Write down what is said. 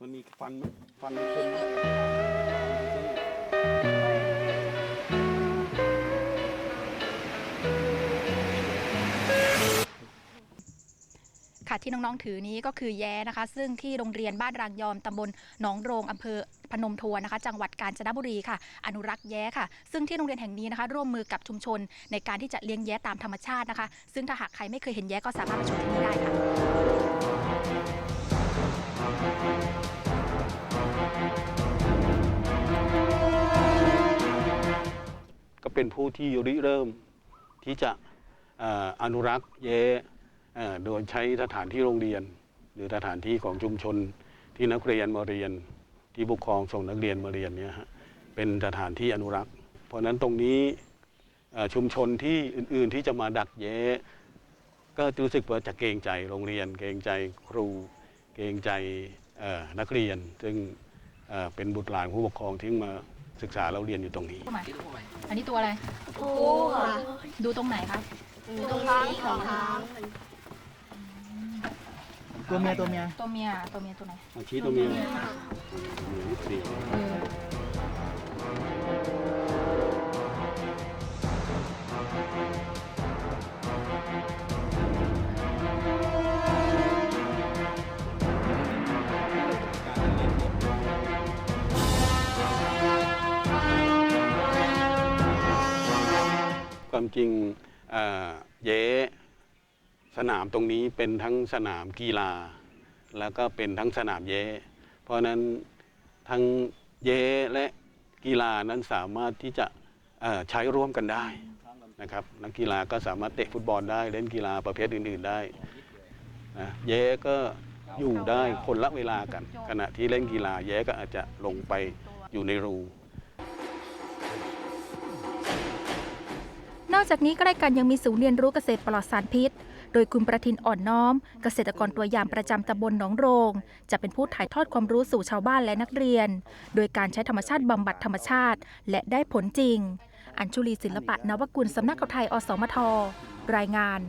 มันมีฟันไหมฟันคมไหมค่ะที่น้อง ๆ ถือนี้ก็คือแย้นะคะ ซึ่งที่โรงเรียนบ้านรางยอมตำบลหนองโรงอำเภอพนมทวนนะคะ จังหวัดกาญจนบุรีค่ะ อนุรักษ์แย้ค่ะ ซึ่งที่โรงเรียนแห่งนี้นะคะ ร่วมมือกับชุมชน ในการที่จะเลี้ยงแย้ตามธรรมชาตินะคะ ซึ่งถ้าหากใครไม่เคยเห็นแย้ก็สามารถมาชมที่นี่ได้ค่ะ เป็นผู้ที่ริเริ่มที่จะอนุรักษ์แย้โดยใช้สถานที่โรงเรียน หรือสถานที่ของชุมชนที่นักเรียนมาเรียน ที่ปกครองส่งนักเรียนมาเรียนเนี่ยฮะเป็นสถานที่อนุรักษ์ เพราะนั้นตรงนี้ชุมชนที่อื่น ๆ ที่จะมาดักแย้ก็รู้สึกว่าจะเกรงใจโรงเรียน เกรงใจครู เกรงใจนักเรียน ซึ่งเป็นบุตรหลานผู้ปกครองที่มา ศึกษาเราเรียนอยู่ตรงนี้เข้ามาอันนี้ตัวอะไร ปูค่ะดูตรงไหนคะตรงท้องของท้องตัวเมียตัวเมียตัวเมียตัวเมียตัวไหนอาชี้ตัวเมียสี ความจริงเอ่อเย้สนามตรงนี้เป็นทั้งสนามกีฬา แล้วก็เป็นทั้งสนามเย้ เพราะนั้นทั้งเย้และกีฬานั้นสามารถที่จะใช้ร่วมกันได้นะครับนักกีฬาก็สามารถเตะฟุตบอลได้เล่นกีฬาประเภทอื่น ๆได้นะเย้ก็อยู่ได้คนละเวลากัน ขณะที่เล่นกีฬาเย้ก็อาจจะลงไปอยู่ในรู อกจากนี้ใกล้กันยังมีศูนย์เรียนรู้เกษตรปลอดสารพิษ โดยคุณประทินอ่อนน้อม เกษตรกรตัวอย่างประจำตำบลหนองโรง จะเป็นผู้ถ่ายทอดความรู้สู่ชาวบ้านและนักเรียน โดยการใช้ธรรมชาติบำบัดธรรมชาติ และได้ผลจริง อัญชุลีศิลปะนวกุลสำนักข่าวไทยอสมทรายงาน